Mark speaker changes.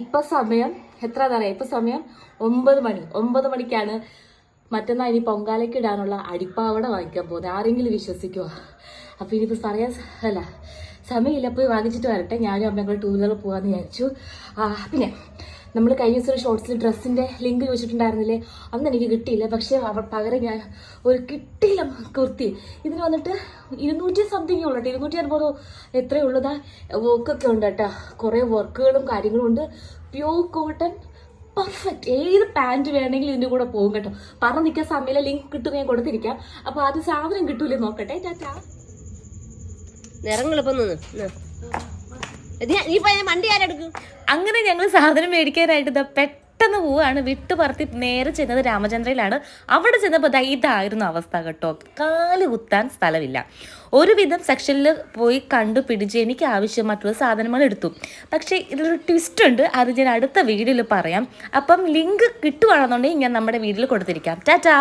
Speaker 1: ഇപ്പൊ സമയം എത്ര അറിയാം? ഇപ്പൊ സമയം ഒമ്പത് മണി. ഒമ്പത് മണിക്കാണ് മറ്റന്നാൾ ഇനി പൊങ്കാലയ്ക്ക് ഇടാനുള്ള അടിപ്പാവട വാങ്ങിക്കാൻ പോകുന്നത്. ആരെങ്കിലും വിശ്വസിക്കുമോ അപ്പൊ ഇനിയിപ്പോ പറയാൻ അല്ല. സമയമില്ല പോയി വാങ്ങിച്ചിട്ട് വരട്ടെ. ഞാനും അമ്മയും കൂടെ ടൂ വീലർ പോകാമെന്ന് വിചാരിച്ചു. പിന്നെ നമ്മൾ കഴിഞ്ഞ ദിവസം ഷോർട്സിൽ ഡ്രസ്സിന്റെ ലിങ്ക് ചോദിച്ചിട്ടുണ്ടായിരുന്നില്ലേ? അന്ന് എനിക്ക് കിട്ടിയില്ല. പക്ഷേ അവർ പകരം ഞാൻ ഒരു കിട്ടിയില്ല കുർത്തി. ഇതിന് വന്നിട്ട് ഇരുന്നൂറ്റി സംതിങ് ഉള്ളു കേട്ടോ. ഇരുന്നൂറ്റി അൻപതോ എത്രയേ ഉള്ളതാ. വർക്കൊക്കെ ഉണ്ട് കേട്ടോ. കുറേ വർക്കുകളും കാര്യങ്ങളും ഉണ്ട്. പ്യൂർ കോട്ടൺ പെർഫെക്റ്റ് ഏത് പാന്റ് വേണമെങ്കിലും ഇതിന്റെ കൂടെ പോകും കേട്ടോ. പറഞ്ഞ് നിൽക്കാൻ സമയമില്ല. ലിങ്ക് കിട്ടും ഞാൻ കൊടുത്തിരിക്കാം. അപ്പോൾ ആദ്യം സാധനം കിട്ടൂലേ നോക്കട്ടെ. ടാറ്റാ.
Speaker 2: നീ വണ്ടി
Speaker 1: അങ്ങനെ ഞങ്ങൾ സാധനം മേടിക്കാനായിട്ട് പെട്ടെന്ന് പോവാണ്. വിട്ടു പറത്തി നേരെ ചെന്നത് രാമചന്ദ്രയിലാണ്. അവിടെ ചെന്നപ്പോൾ ഇതായിരുന്നു അവസ്ഥ കേട്ടോ. കാൽ കുത്താൻ സ്ഥലമില്ല. ഒരുവിധം സെക്ഷനിൽ പോയി കണ്ടു പിടിച്ച് എനിക്ക് ആവശ്യമായിട്ടുള്ള സാധനങ്ങൾ എടുത്തു. പക്ഷേ ഇതിലൊരു ട്വിസ്റ്റ് ഉണ്ട്. അത് ഞാൻ അടുത്ത വീഡിയോയിൽ പറയാം. അപ്പം ലിങ്ക് കിട്ടുവാണെന്നുണ്ടെങ്കിൽ ഞാൻ നമ്മുടെ വീഡിയോയിൽ കൊടുത്തിരിക്കാം. ടാറ്റാ.